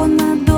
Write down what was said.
мамина